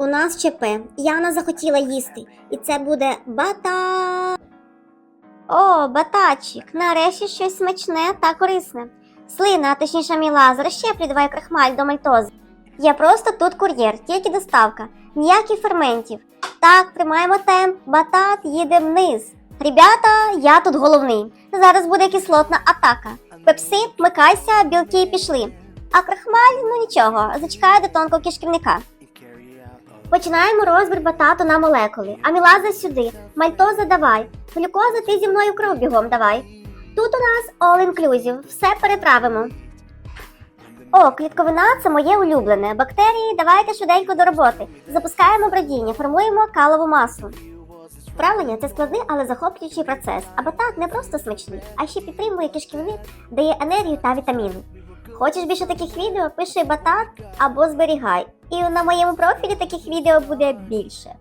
У нас ЧП. Яна захотіла їсти. І це буде бата. О, батачик. Нарешті щось смачне та корисне. Слина, а точніше мій лазер, ще придавай крахмаль до мальтози. Я просто тут кур'єр, тільки доставка. Ніяких ферментів. Так, тримаємо темп, батат їде вниз. Ребята, я тут головний. Зараз буде кислотна атака. Пепси, вмикайся, білки пішли. А крахмаль, ну нічого, зачекає до тонкого кишківника. Починаємо розбір батату на молекули. Амілаза сюди, мальтоза давай. Глюкоза ти зі мною кров давай. Тут у нас all inclusive, все переправимо. О, клітковина це моє улюблене. Бактерії, давайте швиденько до роботи. Запускаємо бродіння, формуємо калову масу. Вправлення це складний, але захоплюючий процес. А батат не просто смачний, а ще підтримує кишківник, дає енергію та вітаміни. Хочеш більше таких відео? Пиши батат або зберігай. І на моєму профілі таких відео буде більше.